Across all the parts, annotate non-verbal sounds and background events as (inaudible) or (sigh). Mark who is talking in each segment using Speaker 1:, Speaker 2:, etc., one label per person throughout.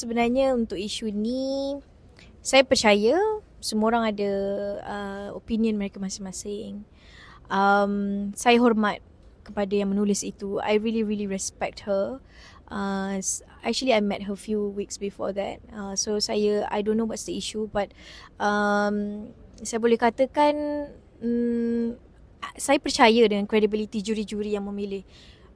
Speaker 1: Sebenarnya untuk isu ni saya percaya semua orang ada uh, opinion mereka masing-masing. Um, saya hormat kepada yang menulis itu. I really really respect her. Uh, actually I met her few weeks before that. Uh, so saya I don't know what's the issue but um, saya boleh katakan um, saya percaya dengan credibility juri-juri yang memilih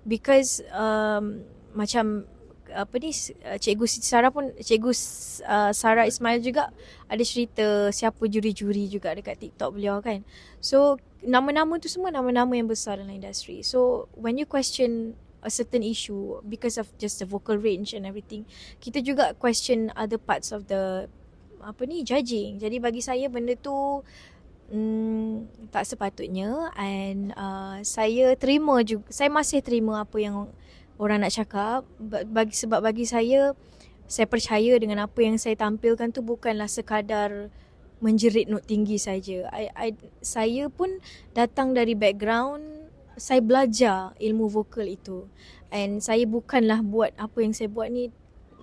Speaker 1: because um, macam apa ni uh, cikgu Siti Sarah pun cikgu uh, Sarah Ismail juga ada cerita siapa juri-juri juga dekat TikTok beliau kan. So nama-nama tu semua nama-nama yang besar dalam industri. So when you question a certain issue because of just the vocal range and everything, kita juga question other parts of the apa ni judging. Jadi bagi saya benda tu hmm, tak sepatutnya and uh, saya terima juga saya masih terima apa yang orang nak cakap bagi sebab bagi saya saya percaya dengan apa yang saya tampilkan tu bukanlah sekadar menjerit not tinggi saja. I, I saya pun datang dari background saya belajar ilmu vokal itu. And saya bukanlah buat apa yang saya buat ni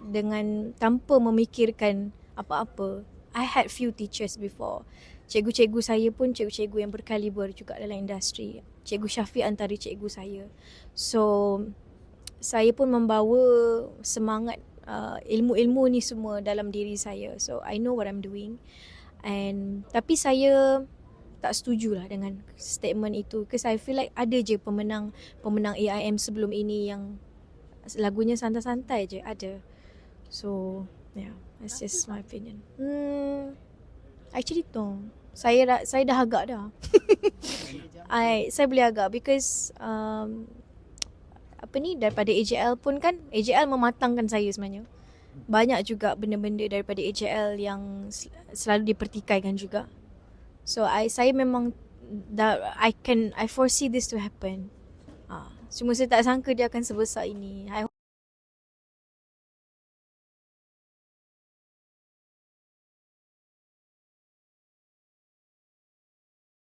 Speaker 1: dengan tanpa memikirkan apa-apa. I had few teachers before. Cikgu-cikgu saya pun cikgu-cikgu yang berkaliber juga dalam industri. Cikgu Syafiq antara cikgu saya. So, saya pun membawa semangat uh, ilmu-ilmu ni semua dalam diri saya. So I know what I'm doing. And tapi saya tak setuju lah dengan statement itu because I feel like ada je pemenang pemenang AIM sebelum ini yang lagunya santai-santai je ada. So yeah, that's just my opinion. Hmm, actually no. Saya dah saya dah agak dah. (laughs) I saya boleh agak because um, apa ni daripada AJL pun kan AJL mematangkan saya sebenarnya. Banyak juga benda-benda daripada AJL yang selalu dipertikaikan juga. So I saya memang that I can I foresee this to happen. Ah cuma saya tak sangka dia akan sebesar ini. I